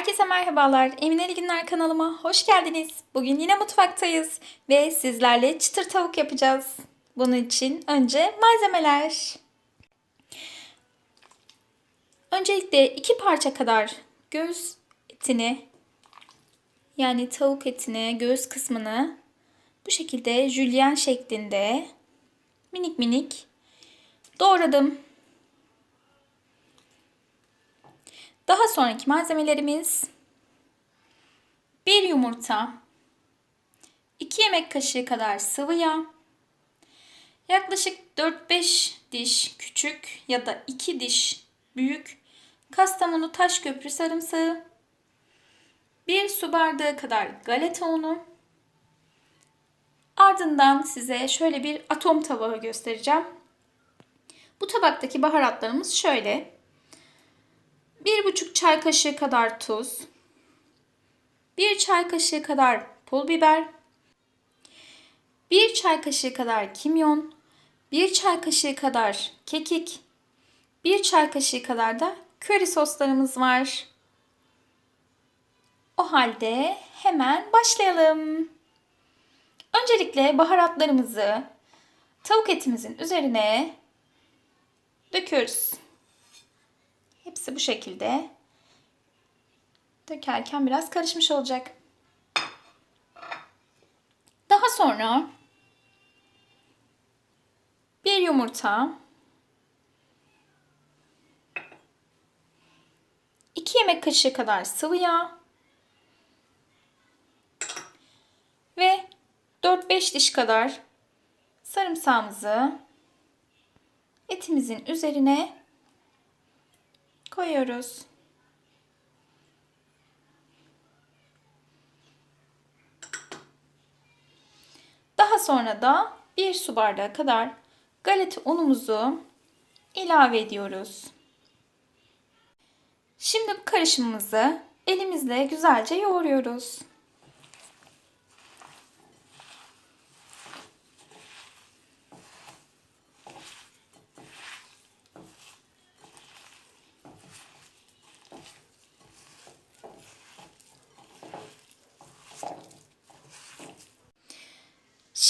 Herkese merhabalar. Emineli Günler kanalıma hoş geldiniz. Bugün yine mutfaktayız ve sizlerle çıtır tavuk yapacağız. Bunun için önce malzemeler. Öncelikle iki parça kadar göğüs etini yani tavuk etini, göğüs kısmını bu şekilde jülyen şeklinde minik minik doğradım. Daha sonraki malzemelerimiz 1 yumurta, 2 yemek kaşığı kadar sıvı yağ, yaklaşık 4-5 diş küçük ya da 2 diş büyük Kastamonu taş köprü sarımsağı, 1 su bardağı kadar galeta unu, ardından size şöyle bir atom tabağı göstereceğim. Bu tabaktaki baharatlarımız şöyle. 1,5 çay kaşığı kadar tuz, 1 çay kaşığı kadar pul biber, 1 çay kaşığı kadar kimyon, 1 çay kaşığı kadar kekik, 1 çay kaşığı kadar da köri soslarımız var. O halde hemen başlayalım. Öncelikle baharatlarımızı tavuk etimizin üzerine döküyoruz. Hepsi bu şekilde. Dökerken biraz karışmış olacak. Daha sonra bir yumurta, iki yemek kaşığı kadar sıvı yağ ve 4-5 diş kadar sarımsağımızı etimizin üzerine koyuyoruz. Daha sonra da bir su bardağı kadar galeta unumuzu ilave ediyoruz. Şimdi bu karışımımızı elimizle güzelce yoğuruyoruz.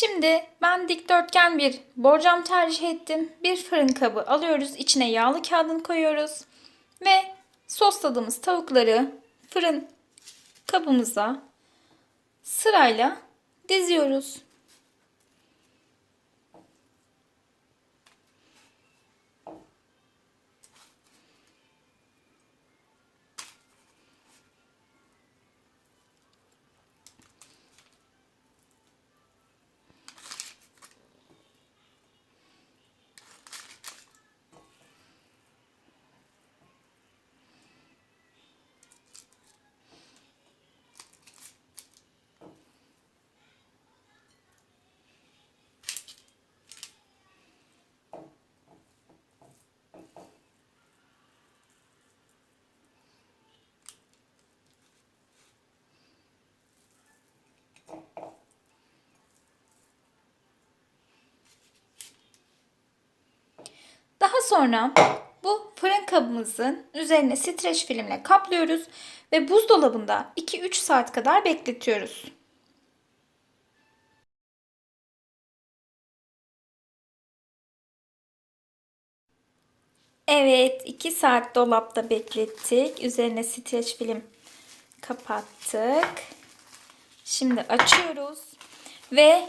Şimdi ben dikdörtgen bir borcam tercih ettim. Bir fırın kabı alıyoruz. İçine yağlı kağıdını koyuyoruz. Ve sosladığımız tavukları fırın kabımıza sırayla diziyoruz. Daha sonra bu fırın kabımızın üzerine streç filmle kaplıyoruz ve buzdolabında 2-3 saat kadar bekletiyoruz. Evet, 2 saat dolapta beklettik. Üzerine streç film kapattık. Şimdi açıyoruz ve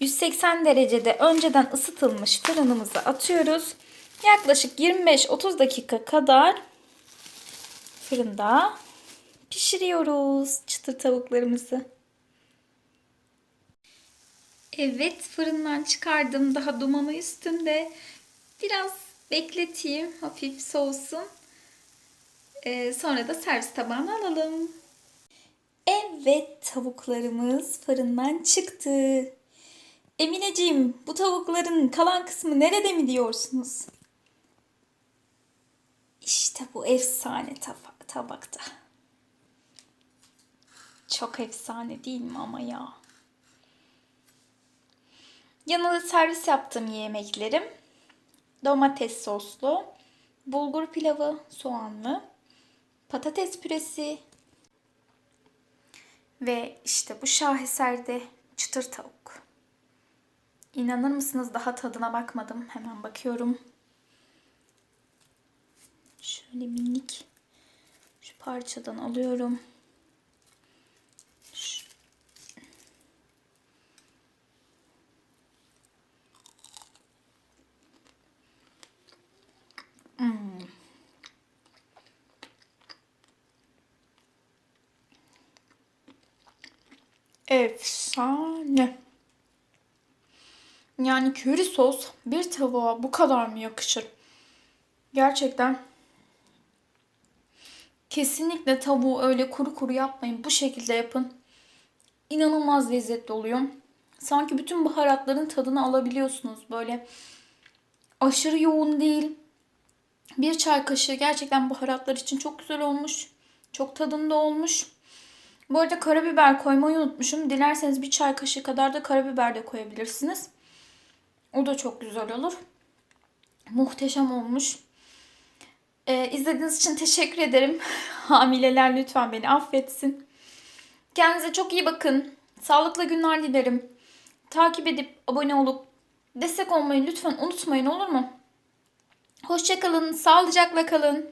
180 derecede önceden ısıtılmış fırınımıza atıyoruz. Yaklaşık 25-30 dakika kadar fırında pişiriyoruz çıtır tavuklarımızı. Evet fırından çıkardım. Daha dumanı üstünde. Biraz bekleteyim. Hafif soğusun. Ee, sonra da servis tabağına alalım. Evet tavuklarımız fırından çıktı. Emineciğim bu tavukların kalan kısmı nerede mi diyorsunuz? Bu efsane tab- tabakta. Çok efsane değil mi ama ya? Yanında servis yaptığım yemeklerim domates soslu, bulgur pilavı soğanlı, patates püresi, Ve işte bu şaheserde çıtır tavuk. İnanır mısınız daha tadına bakmadım. Hemen bakıyorum. Şöyle minik şu parçadan alıyorum. Şu- Hmm. Efsane. Yani köri sos bir tavuğa bu kadar mı yakışır? Gerçekten kesinlikle tavuğu öyle kuru kuru yapmayın. Bu şekilde yapın. İnanılmaz lezzetli oluyor. Sanki bütün baharatların tadını alabiliyorsunuz. Böyle aşırı yoğun değil. Bir çay kaşığı gerçekten baharatlar için çok güzel olmuş. Çok tadında olmuş. Bu arada karabiber koymayı unutmuşum. Dilerseniz bir çay kaşığı kadar da karabiber de koyabilirsiniz. O da çok güzel olur. Muhteşem olmuş. Ee, izlediğiniz için teşekkür ederim. Hamileler lütfen beni affetsin. Kendinize çok iyi bakın. Sağlıklı günler dilerim. Takip edip abone olup destek olmayı lütfen unutmayın olur mu? Hoşçakalın, sağlıcakla kalın.